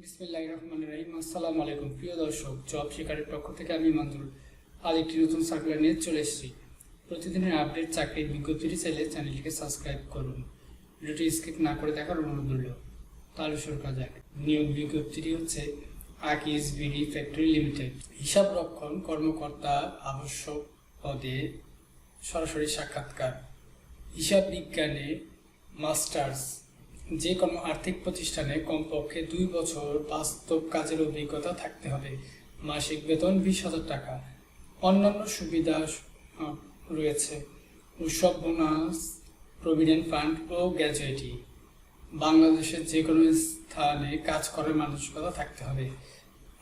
বিসমিল্লাহ রহমান রহিম। প্রিয় দর্শক, জব শিকারের পক্ষ থেকে আমি একটি নতুন নিয়ে চলে এসেছি। প্রতিদিনের আপডেট চাকরির চাইলে চ্যানেলটিকে সাবস্ক্রাইব করুন। না করে দেখার যাক। বিজ্ঞপ্তিটি হচ্ছে ফ্যাক্টরি লিমিটেড। হিসাব রক্ষণ কর্মকর্তা আবশ্যক পদে সরাসরি সাক্ষাৎকার। হিসাব বিজ্ঞানে মাস্টার্স যে কোনো আর্থিক প্রতিষ্ঠানে কমপক্ষে দুই বছর বাস্তব কাজের অভিজ্ঞতা থাকতে হবে। মাসিক বেতন বিশ হাজার টাকা। অন্যান্য সুবিধা রয়েছে। উৎসব, বোনাস, প্রভিডেন্ট ফান্ড ও গ্র্যাজুয়েটি বাংলাদেশের যে কোনো স্থানে কাজ করার মানসিকতা থাকতে হবে।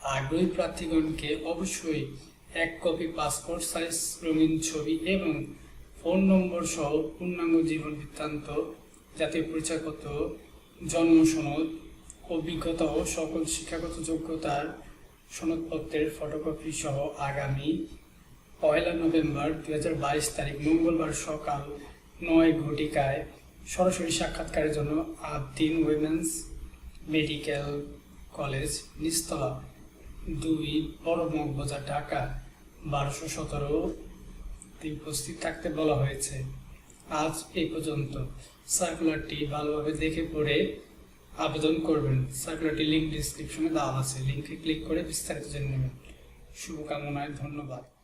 আগ্রহী প্রার্থীগণকে অবশ্যই এক কপি পাসপোর্ট, সাইজ, রঙিন ছবি এবং ফোন নম্বর সহ পূর্ণাঙ্গ জীবন বৃত্তান্ত জাতীয় পরিচয়পত্র জন্ম সনদ অভিজ্ঞতা ও সকল শিক্ষাগত যোগ্যতার সনদপত্রের ফটোকপি সহ আগামী পয়লা নভেম্বর দুই হাজার বাইশ তারিখ মঙ্গলবার সকাল নয় ঘটিকায় সরাসরি সাক্ষাৎকারের জন্য আবদিন উইমেন্স মেডিকেল কলেজ নিস্তলা দুই বড় মগবাজার ঢাকা। বারোশো সতেরো উপস্থিত থাকতে বলা হয়েছে। আজ এই পর্যন্ত। সার্কুলারটি ভালোভাবে দেখে পড়ে আবেদন করবেন। সার্কুলারটি লিঙ্ক ডিসক্রিপশনে দেওয়া আছে। লিঙ্কে ক্লিক করে বিস্তারিত জেনে নেবেন। শুভকামনায় ধন্যবাদ।